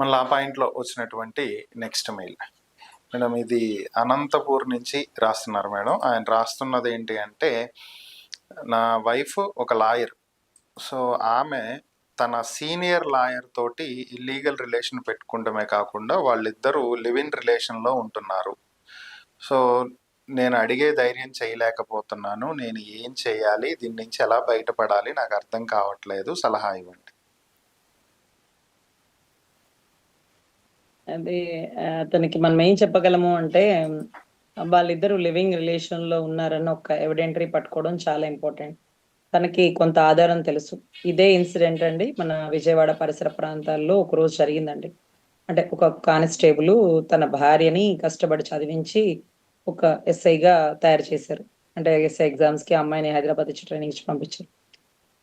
మళ్ళీ ఆ పాయింట్లో వచ్చినటువంటి నెక్స్ట్ మెయిల్. మేడం ఇది అనంతపూర్ నుంచి రాస్తున్నారు మేడం. ఆయన రాస్తున్నది ఏంటి అంటే నా వైఫ్ ఒక లాయర్. సో ఆమె తన సీనియర్ లాయర్ తోటి ఇల్లీగల్ రిలేషన్ పెట్టుకుంటమే కాకుండా వాళ్ళిద్దరూ లివ్ ఇన్ రిలేషన్లో ఉంటున్నారు. సో నేను అడిగే ధైర్యం చేయలేకపోతున్నాను. నేను ఏం చేయాలి? దీని నుంచి ఎలా బయటపడాలి? నాకు అర్థం కావట్లేదు. సలహా ఇవ్వండి. అది అతనికి మనం ఏం చెప్పగలము అంటే వాళ్ళిద్దరూ లివింగ్ రిలేషన్లో ఉన్నారని ఒక ఎవిడెంటరీ పట్టుకోవడం చాలా ఇంపార్టెంట్. తనకి కొంత ఆధారం తెలుసు. ఇదే ఇన్సిడెంట్ అండి మన విజయవాడ పరిసర ప్రాంతాల్లో ఒక రోజు జరిగిందండి. అంటే ఒక కానిస్టేబుల్ తన భార్యని కష్టపడి చదివించి ఒక ఎస్ఐగా తయారు చేశారు. అంటే ఎస్ఐ ఎగ్జామ్స్కి అమ్మాయిని హైదరాబాద్ ఇచ్చి ట్రైనింగ్ ఇచ్చి పంపించారు.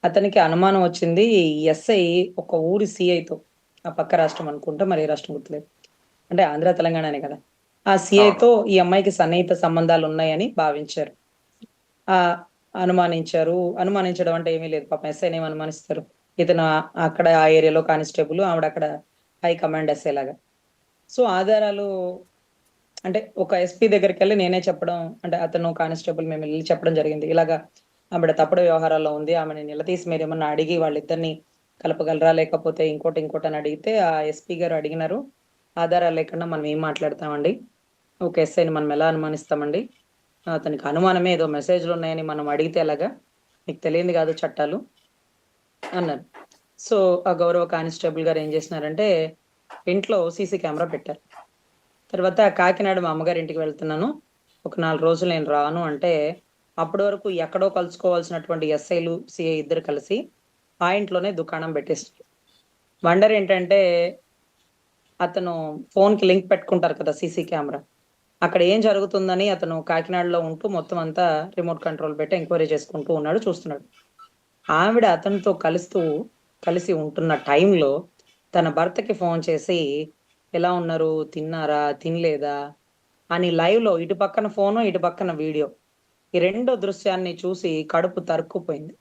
అతనికి అనుమానం వచ్చింది ఎస్ఐ ఒక ఊరి సిఐతో ఆ పక్క రాష్ట్రం అనుకుంటా మరి ఏ రాష్ట్రం గుర్తులేదు. అంటే ఆంధ్ర తెలంగాణనే కదా. ఆ CI తో ఈ అమ్మాయికి సన్నిహిత సంబంధాలు ఉన్నాయని భావించారు. ఆ అనుమానించారు. అనుమానించడం అంటే ఏమీ లేదు. పాపం ఎస్ఐని ఏమి అనుమానిస్తారు? ఇతను అక్కడ ఆ ఏరియాలో కానిస్టేబుల్ ఆవిడ అక్కడ హై కమాండ్ ఎస్ఐ లాగా. సో ఆధారాలు అంటే ఒక ఎస్పీ దగ్గరికి వెళ్ళి నేనే చెప్పడం అంటే అతను కానిస్టేబుల్ మేము వెళ్ళి చెప్పడం జరిగింది. ఇలాగా ఆవిడ తప్పుడు వ్యవహారాల్లో ఉంది. ఆమెను నిలదీసి మీరు ఏమన్నా అడిగి వాళ్ళిద్దరిని కలపగలరా? లేకపోతే ఇంకోటి ఇంకోటి అని అడిగితే ఆ ఎస్పీ గారు అడిగినారు. ఆధారాలు లేకుండా మనం ఏం మాట్లాడతామండి? ఒక ఎస్ఐని మనం ఎలా అనుమానిస్తామండి? అతనికి అనుమానమే ఏదో మెసేజ్లు ఉన్నాయని మనం అడిగితే ఎలాగా? మీకు తెలియంది కాదు చట్టాలు? అన్నారు. సో ఆ గౌరవ కానిస్టేబుల్ గారు ఏం చేసినారంటే ఇంట్లో సీసీ కెమెరా పెట్టారు. తర్వాత కాకినాడ మా అమ్మగారి ఇంటికి వెళ్తున్నాను. ఒక నాలుగు రోజులు నేను రాను అంటే అప్పటి వరకు ఎక్కడో కలుసుకోవాల్సినటువంటి ఎస్ఐలు సిఐ ఇద్దరు కలిసి ఆ ఇంట్లోనే దుకాణం పెట్టేస్తారు వండర్ ఏంటంటే అతను ఫోన్కి లింక్ పెట్టుకుంటారు కదా సీసీ కెమెరా. అక్కడ ఏం జరుగుతుందని అతను కాకినాడలో ఉంటూ మొత్తం అంతా రిమోట్ కంట్రోల్ పెట్టి ఎంక్వైరీ చేసుకుంటూ ఉన్నాడు చూస్తున్నాడు. ఆవిడ అతనితో కలుస్తూ కలిసి ఉంటున్న టైంలో తన భర్తకి ఫోన్ చేసి ఎలా ఉన్నారు? తిన్నారా? తినలేదా? అని లైవ్లో ఇటు పక్కన ఫోను ఇటు పక్కన వీడియో. ఈ రెండో దృశ్యాన్ని చూసి కడుపు తరుక్కుపోయింది.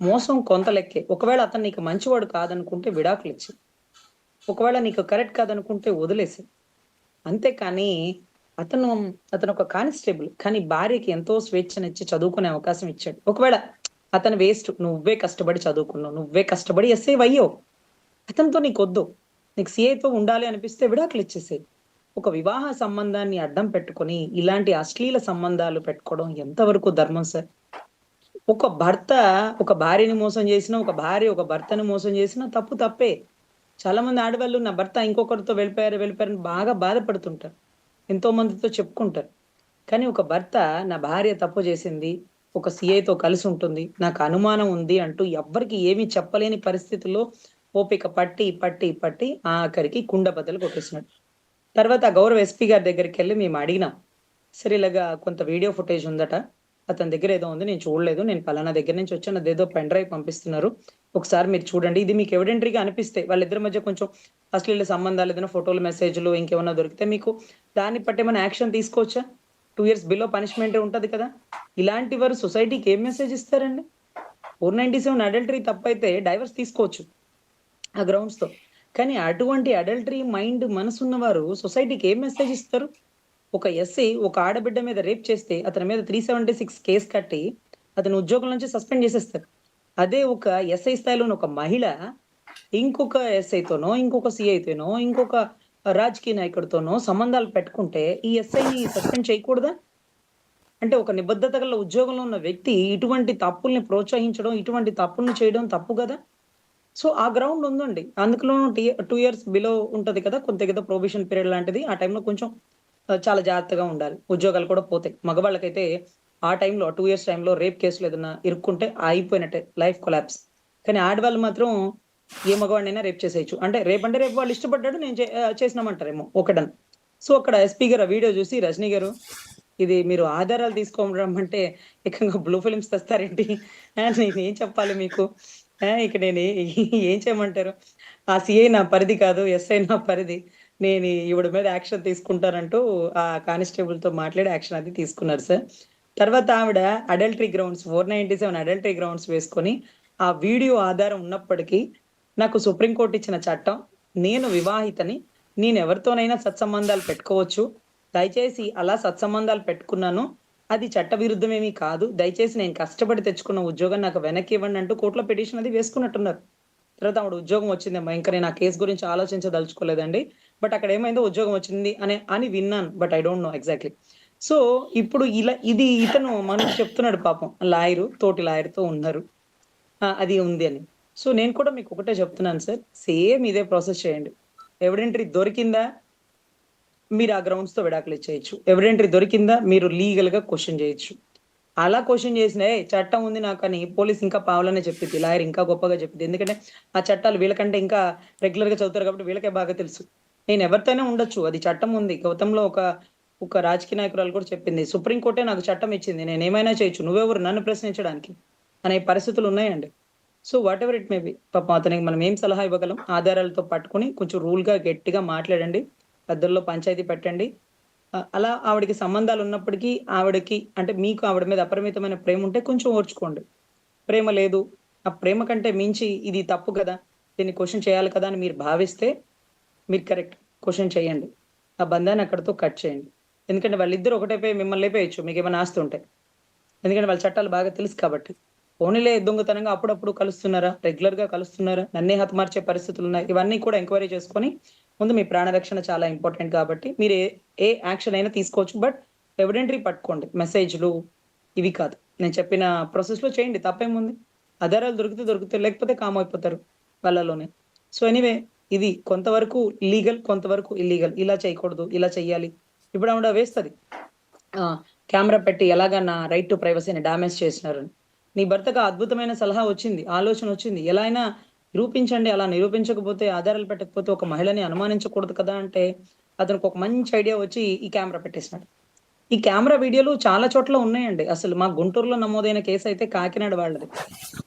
మోసం కొంత లెక్కే. ఒకవేళ అతను నీకు మంచివాడు కాదనుకుంటే విడాకులు ఇచ్చి. ఒకవేళ నీకు కరెక్ట్ కాదనుకుంటే వదిలేసి. అంతేకాని అతను అతను ఒక కానిస్టేబుల్ కానీ భార్యకి ఎంతో స్వేచ్ఛనిచ్చి చదువుకునే అవకాశం ఇచ్చాడు. ఒకవేళ అతను వేస్ట్ నువ్వే కష్టపడి చదువుకున్నావు నువ్వే కష్టపడి ఎస్ఏ అయ్యావు. అతనితో నీకు వద్దు నీకు సిఐతో ఉండాలి అనిపిస్తే విడాకులు ఇచ్చేసేయి. ఒక వివాహ సంబంధాన్ని అడ్డం పెట్టుకొని ఇలాంటి అశ్లీల సంబంధాలు పెట్టుకోవడం ఎంతవరకు ధర్మం సార్? ఒక భర్త ఒక భార్యని మోసం చేసిన ఒక భార్య ఒక భర్తని మోసం చేసిన తప్పు తప్పే. చాలా మంది ఆడవాళ్ళు నా భర్త ఇంకొకరితో వెళ్ళిపోయారు వెళ్ళిపోయారని బాగా బాధపడుతుంటారు. ఎంతో మందితో చెప్పుకుంటారు. కానీ ఒక భర్త నా భార్య తప్పు చేసింది ఒక సిఐతో కలిసి ఉంటుంది నాకు అనుమానం ఉంది అంటూ ఎవ్వరికి ఏమీ చెప్పలేని పరిస్థితుల్లో ఓపిక పట్టి పట్టి పట్టి ఆఖరికి కుండ బద్దలు కొట్టేసినాడు. తర్వాత గౌరవ ఎస్పీ గారి దగ్గరికి వెళ్ళి మేము అడిగినాం. సరే ఇలాగా కొంత వీడియో ఫుటేజ్ ఉందట. అతని దగ్గర ఏదో ఉంది నేను చూడలేదు. నేను పలానా దగ్గర నుంచి వచ్చాను అదేదో పెన్ డ్రైవ్ పంపిస్తున్నారు. ఒకసారి మీరు చూడండి. ఇది మీకు ఎవిడెంటరీగా అనిపిస్తే వాళ్ళిద్దరి మధ్య కొంచెం అశ్లీల సంబంధాలు ఏదైనా ఫోటోలు మెసేజ్లు ఇంకేమైనా దొరికితే మీకు దాన్ని బట్టి ఏమైనా యాక్షన్ తీసుకోవచ్చా? టూ ఇయర్స్ బిలో పనిష్మెంట్ ఉంటుంది కదా. ఇలాంటి వారు సొసైటీకి ఏం మెసేజ్ ఇస్తారండి? ఫోర్ నైన్టీ సెవెన్ అడల్టరీ తప్పైతే డైవర్స్ తీసుకోవచ్చు ఆ గ్రౌండ్స్తో. కానీ అటువంటి అడల్టరీ మైండ్ మనసున్నవారు సొసైటీకి ఏం మెసేజ్ ఇస్తారు? ఒక ఎస్ఐ ఒక ఆడబిడ్డ మీద రేప్ చేస్తే అతని మీద త్రీ సెవెంటీ సిక్స్ కేసు కట్టి అతని ఉద్యోగం నుంచి సస్పెండ్ చేసేస్తారు. అదే ఒక ఎస్ఐ స్థాయిలోని ఒక మహిళ ఇంకొక ఎస్ఐతోనో ఇంకొక సిఐతోనో ఇంకొక రాజకీయ నాయకుడితోనో సంబంధాలు పెట్టుకుంటే ఈ ఎస్ఐని సస్పెండ్ చేయకూడదా? అంటే ఒక నిబద్ధత గల ఉద్యోగంలో ఉన్న వ్యక్తి ఇటువంటి తప్పుల్ని ప్రోత్సహించడం ఇటువంటి తప్పుల్ని చేయడం తప్పు కదా? సో ఆ గ్రౌండ్ ఉందండి. అందులో టూ ఇయర్స్ బిలో ఉంటది కదా కొంత కదా ప్రొబిషన్ పీరియడ్ లాంటిది. ఆ టైంలో కొంచెం చాలా జాగ్రత్తగా ఉండాలి. ఉద్యోగాలు కూడా పోతాయి. మగవాళ్ళకైతే ఆ టైంలో టూ ఇయర్స్ టైంలో రేప్ కేసులు ఏదైనా ఇరుక్కుంటే అయిపోయినట్టే లైఫ్ కొలాప్స్. కానీ ఆడవాళ్ళు మాత్రం ఏ మగవాడినైనా రేప్ చేసేయచ్చు. అంటే రేపు అంటే రేపు వాళ్ళు ఇష్టపడ్డాడు నేను చేసినామంటారేమో ఒకటన్. సో అక్కడ ఎస్పీ గారు ఆ వీడియో చూసి రజనీ గారు ఇది మీరు ఆధారాలు తీసుకోవడం అంటే ఏకంగా బ్లూ ఫిలిమ్స్ తెస్తారేంటి? నేను ఏం చెప్పాలి మీకు? ఇక నేను ఏం చేయమంటారు? ఆ సిఐ నా పరిధి కాదు ఎస్ఐ నా పరిధి. నేను ఈవిడ మీద యాక్షన్ తీసుకుంటానంటూ ఆ కానిస్టేబుల్తో మాట్లాడి యాక్షన్ అది తీసుకున్నారు సార్. తర్వాత ఆవిడ adultery grounds four ninety seven adultery grounds వేసుకొని ఆ వీడియో ఆధారం ఉన్నప్పటికీ నాకు సుప్రీంకోర్టు ఇచ్చిన చట్టం నేను వివాహితని నేను ఎవరితోనైనా సత్సంబంధాలు పెట్టుకోవచ్చు. దయచేసి అలా సత్సంబంధాలు పెట్టుకున్నాను. అది చట్టవిరుద్ధమేమీ కాదు. దయచేసి నేను కష్టపడి తెచ్చుకున్న ఉద్యోగం నాకు వెనక్కి ఇవ్వండి అంటూ కోర్టులో పిటిషన్ అది వేసుకున్నట్టున్నారు. తర్వాత ఆవిడ ఉద్యోగం వచ్చిందేమో ఇంకా నేను ఆ కేసు గురించి ఆలోచించదలుచుకోలేదండి. బట్ అక్కడ ఏమైందో ఉద్యోగం వచ్చింది అని అని విన్నాను but I don't know exactly. So ఇప్పుడు ఇలా ఇది ఇతను మనకు చెప్తున్నాడు పాపం లాయరు తోటి లాయర్తో ఉన్నారు. అది ఉంది అని. సో నేను కూడా మీకు ఒకటే చెప్తున్నాను సార్ సేమ్ ఇదే ప్రాసెస్ చేయండి. ఎవిడెంటరీ దొరికిందా మీరు ఆ గ్రౌండ్స్తో విడాకులు ఇచ్చేయచ్చు. ఎవిడెంటరీ దొరికిందా మీరు లీగల్గా క్వశ్చన్ చేయొచ్చు. అలా క్వశ్చన్ చేసిన చట్టం ఉంది నాకు అని పోలీస్ ఇంకా పావులనే చెప్పింది లాయర్ ఇంకా గొప్పగా చెప్పింది ఎందుకంటే ఆ చట్టాలు వీళ్ళకంటే ఇంకా రెగ్యులర్గా చదువుతారు కాబట్టి వీళ్ళకే బాగా తెలుసు. నేను ఎవరితోనే ఉండొచ్చు. అది చట్టం ఉంది. గౌతంలో ఒక ఒక రాజకీయ నాయకురాలు కూడా చెప్పింది. సుప్రీంకోర్టే నాకు చట్టం ఇచ్చింది. నేను ఏమైనా చేయొచ్చు. నువ్వెవరు? నన్ను ప్రశ్నించడానికి అనే పరిస్థితులు ఉన్నాయండి. So whatever it may be పాపం అతనికి మనం ఏం సలహా ఇవ్వగలం? ఆధారాలతో పట్టుకొని కొంచెం రూల్గా గట్టిగా మాట్లాడండి. పెద్దల్లో పంచాయతీ పెట్టండి. అలా ఆవిడకి సంబంధాలు ఉన్నప్పటికీ ఆవిడకి అంటే మీకు ఆవిడ మీద అపరిమితమైన ప్రేమ ఉంటే కొంచెం ఓర్చుకోండి. ప్రేమ లేదు. ఆ ప్రేమ కంటే మించి ఇది తప్పు కదా? దీన్ని క్వశ్చన్ చేయాలి కదా అని మీరు భావిస్తే మీరు కరెక్ట్. క్వశ్చన్ చేయండి. ఆ బంధాన్ని అక్కడితో కట్ చేయండి. ఎందుకంటే వాళ్ళిద్దరు ఒకటైపోయి మిమ్మల్ని లేపేయచ్చు మీకు ఏమైనా ఆస్తి ఉంటే. ఎందుకంటే వాళ్ళ చట్టాలు బాగా తెలుసు కాబట్టి. ఓన్లీ దొంగతనంగా అప్పుడప్పుడు కలుస్తున్నారా? రెగ్యులర్గా కలుస్తున్నారా? నన్నే హతమార్చే పరిస్థితులు ఉన్నాయి. ఇవన్నీ కూడా ఎంక్వైరీ చేసుకొని ముందు మీ ప్రాణరక్షణ చాలా ఇంపార్టెంట్ కాబట్టి మీరు ఏ ఏ యాక్షన్ అయినా తీసుకోవచ్చు. బట్ ఎవిడెంటరీ పట్టుకోండి. మెసేజ్లు ఇవి కాదు. నేను చెప్పిన ప్రాసెస్లో చేయండి. తప్పేముంది? ఆధారాలు దొరికితే దొరికితే లేకపోతే కామ్ అయిపోతారు వాళ్ళలోనే. సో ఎనీవే ఇది కొంతవరకు లీగల్ కొంతవరకు ఇల్లీగల్. ఇలా చేయకూడదు ఇలా చెయ్యాలి. ఇప్పుడు ఆవిడ వేస్తుంది. కెమెరా పెట్టి ఎలాగా నా రైట్ టు ప్రైవసీని డామేజ్ చేసినారు నీ భర్తకు అద్భుతమైన సలహా వచ్చింది ఆలోచన వచ్చింది. ఎలా అయినా నిరూపించండి అలా నిరూపించకపోతే ఆధారాలు పెట్టకపోతే ఒక మహిళని అనుమానించకూడదు కదా అంటే అతనికి ఒక మంచి ఐడియా వచ్చి ఈ కెమెరా పెట్టేసినాడు. ఈ కెమెరా వీడియోలు చాలా చోట్ల ఉన్నాయండి. అసలు మా గుంటూరులో నమోదైన కేసు అయితే కాకినాడ వాళ్ళది.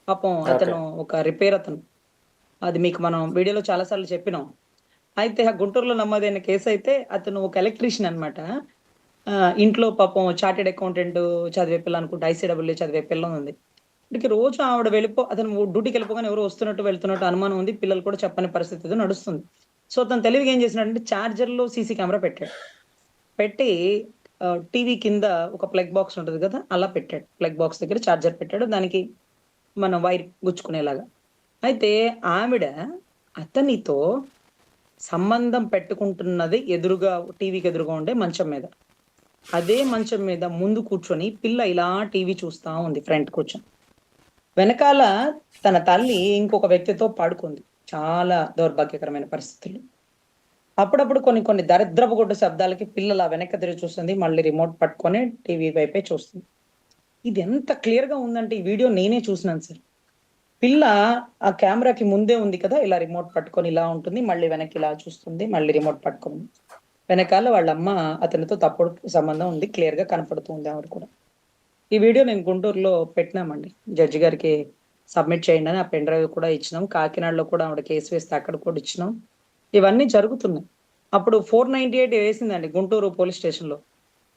పాపం అతను ఒక రిపేర్ అతను. అది మీకు మనం వీడియోలో చాలా సార్లు చెప్పినాం. అయితే ఆ గుంటూరులో నమోదైన కేసు అయితే అతను ఒక ఎలక్ట్రీషియన్ అనమాట ఇంట్లో పాపం చార్టెడ్ అకౌంటెంట్ చదివే పిల్ల అనుకుంటే ఐసీడబ్ల్యూ చదివే పిల్ల ఉంది. ఇక్కడికి రోజు ఆవిడ వెళ్ళిపో అతను డ్యూటీకి వెళ్ళిపోగానే ఎవరు వస్తున్నట్టు వెళ్తున్నట్టు అనుమానం ఉంది. పిల్లలు కూడా చెప్పని పరిస్థితి నడుస్తుంది. సో అతను తెలివిగా ఏం చేసినాడంటే చార్జర్లో సీసీ కెమెరా పెట్టాడు. పెట్టి టీవీ కింద ఒక ప్లగ్ బాక్స్ ఉంటుంది కదా అలా పెట్టాడు. ప్లగ్ బాక్స్ దగ్గర ఛార్జర్ పెట్టాడు. దానికి మనం వైర్ గుచ్చుకునేలాగా. అయితే ఆవిడ అతనితో సంబంధం పెట్టుకుంటున్నది ఎదురుగా టీవీకి ఎదురుగా ఉండే మంచం మీద. అదే మంచం మీద ముందు కూర్చొని పిల్ల ఇలా టీవీ చూస్తా ఉంది ఫ్రంట్ కూర్చొని. వెనకాల తన తల్లి ఇంకొక వ్యక్తితో పాడుకుంది. చాలా దౌర్భాగ్యకరమైన పరిస్థితులు. అప్పుడప్పుడు కొన్ని కొన్ని దరిద్రపు గుడ్డ శబ్దాలకి పిల్లల వెనక తిరిగి చూస్తుంది. మళ్ళీ రిమోట్ పట్టుకొని టీవీ వైపే చూస్తుంది. ఇది ఎంత క్లియర్గా ఉందంటే ఈ వీడియో నేనే చూసినాను సార్. పిల్ల ఆ కెమెరాకి ముందే ఉంది కదా ఇలా రిమోట్ పట్టుకొని ఇలా ఉంటుంది మళ్ళీ వెనక్కి ఇలా చూస్తుంది మళ్ళీ రిమోట్ పట్టుకొని. వెనకాల వాళ్ళ అమ్మ అతనితో తప్పుడు సంబంధం ఉంది క్లియర్గా కనపడుతుంది ఆవిడ కూడా. ఈ వీడియో నేను గుంటూరులో పెట్టినామండి. జడ్జి గారికి సబ్మిట్ చేయండి అని ఆ పెన్ డ్రైవ్ కూడా ఇచ్చినాం. కాకినాడలో కూడా ఆవిడ కేసు వేస్తే అక్కడ కూడా ఇచ్చినాం. ఇవన్నీ జరుగుతున్నాయి. అప్పుడు ఫోర్ నైన్టీ ఎయిట్ వేసిందండి గుంటూరు పోలీస్ స్టేషన్లో.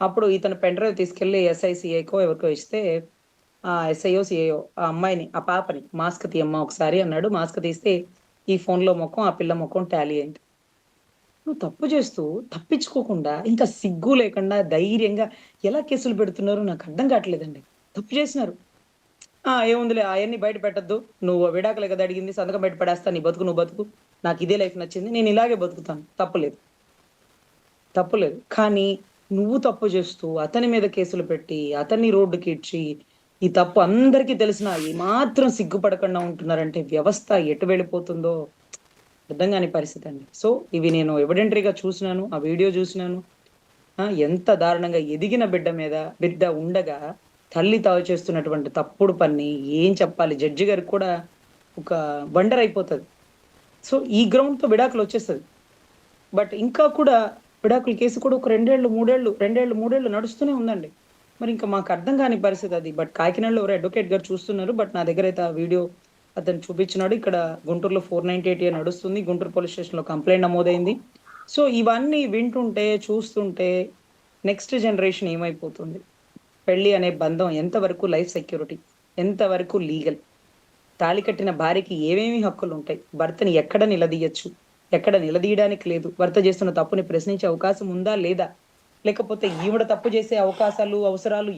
అప్పుడు ఇతను పెన్ డ్రైవ్ తీసుకెళ్ళి ఎస్ఐసిఐకో ఎవరికో ఇస్తే ఎస్ఐఓ సిఐఓ ఆ అమ్మాయిని ఆ పాపని మాస్క్ తీయమ్మ ఒకసారి అన్నాడు. మాస్క్ తీస్తే ఈ ఫోన్లో ముఖం ఆ పిల్ల ముఖం టాలీ అయింది. నువ్వు తప్పు చేస్తూ తప్పించుకోకుండా ఇంకా సిగ్గు లేకుండా ధైర్యంగా ఎలా కేసులు పెడుతున్నారు నాకు అర్థం కావట్లేదండి. తప్పు చేసినారు. ఆ ఏముందిలే అవన్నీ బయట పెట్టద్దు. నువ్వు విడాకులే కదా అడిగింది సంతకం బయట పడేస్తా నీ బతుకు నువ్వు బతుకు. నాకు ఇదే లైఫ్ నచ్చింది నేను ఇలాగే బతుకుతాను. తప్పులేదు తప్పులేదు కానీ నువ్వు తప్పు చేస్తూ అతని మీద కేసులు పెట్టి అతన్ని రోడ్డుకి ఇచ్చి ఈ తప్పు అందరికీ తెలిసిన ఈ మాత్రం సిగ్గుపడకుండా ఉంటున్నారంటే వ్యవస్థ ఎటు వెళ్ళిపోతుందో అర్థం కాని పరిస్థితి అండి. సో ఇవి నేను ఎవిడెంటరీగా చూసినాను ఆ వీడియో చూసినాను. ఎంత దారుణంగా ఎదిగిన బిడ్డ మీద బిడ్డ ఉండగా తల్లి తావు చేస్తున్నటువంటి తప్పుడు పని ఏం చెప్పాలి? జడ్జి గారికి కూడా ఒక బండర్ అయిపోతుంది. సో ఈ గ్రౌండ్తో విడాకులు వచ్చేస్తుంది. బట్ ఇంకా కూడా విడాకుల కేసు కూడా ఒక రెండేళ్ళు మూడేళ్ళు రెండేళ్ళు మూడేళ్ళు నడుస్తూనే ఉందండి. మరి ఇంకా మాకు అర్థం కాని పరిస్థితి అది. బట్ కాకినాడలో ఎవరు అడ్వకేట్ గారు చూస్తున్నారు. బట్ నా దగ్గర అయితే ఆ వీడియో అతను చూపించినాడు. ఇక్కడ గుంటూరులో ఫోర్ నైన్టీ ఎయిట్ నడుస్తుంది. గుంటూరు పోలీస్ స్టేషన్లో కంప్లైంట్ నమోదైంది. సో ఇవన్నీ వింటుంటే చూస్తుంటే నెక్స్ట్ జనరేషన్ ఏమైపోతుంది? పెళ్ళి అనే బంధం ఎంతవరకు లైఫ్ సెక్యూరిటీ ఎంతవరకు లీగల్ తాళి కట్టిన భార్యకి ఏమేమి హక్కులు ఉంటాయి? భర్తని ఎక్కడ నిలదీయచ్చు? ఎక్కడ నిలదీయడానికి లేదు? భర్త చేస్తున్న తప్పుని ప్రశ్నించే అవకాశం ఉందా లేదా? లేకపోతే ఈవిడ తప్పు చేసే అవకాశాలు అవసరాలు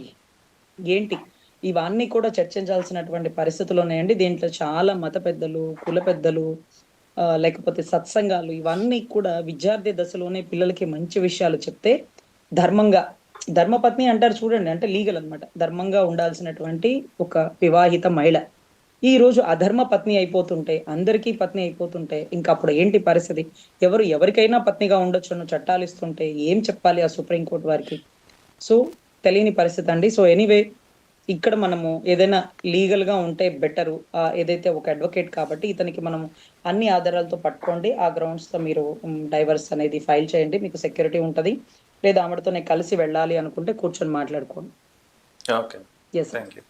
ఏంటి? ఇవన్నీ కూడా చర్చించాల్సినటువంటి పరిస్థితులు ఉన్నాయండి దీంట్లో చాలా మత పెద్దలు కుల పెద్దలు లేకపోతే సత్సంగాలు ఇవన్నీ కూడా విద్యార్థి దశలోనే పిల్లలకి మంచి విషయాలు చెప్తే ధర్మంగా ధర్మపత్ని అంటారు చూడండి అంటే లీగల్ అనమాట ధర్మంగా ఉండాల్సినటువంటి ఒక వివాహిత మహిళ. ఈ రోజు అధర్మ పత్ని అయిపోతుంటే అందరికీ పత్ని అయిపోతుంటే ఇంకా అప్పుడు ఏంటి పరిస్థితి? ఎవరు ఎవరికైనా పత్నిగా ఉండొచ్చు అన్న చట్టాలు ఇస్తుంటే ఏం చెప్పాలి ఆ సుప్రీంకోర్టు వారికి? సో తెలియని పరిస్థితి అండి. సో ఎనీవే ఇక్కడ మనము ఏదైనా లీగల్గా ఉంటే బెటరు. ఏదైతే ఒక అడ్వకేట్ కాబట్టి ఇతనికి మనం అన్ని ఆధారాలతో పట్టుకోండి. ఆ గ్రౌండ్స్తో మీరు డైవర్స్ అనేది ఫైల్ చేయండి. మీకు సెక్యూరిటీ ఉంటది. లేదా ఆమెతోనే కలిసి వెళ్ళాలి అనుకుంటే కూర్చొని మాట్లాడుకోండి. ఓకే. Yes thank you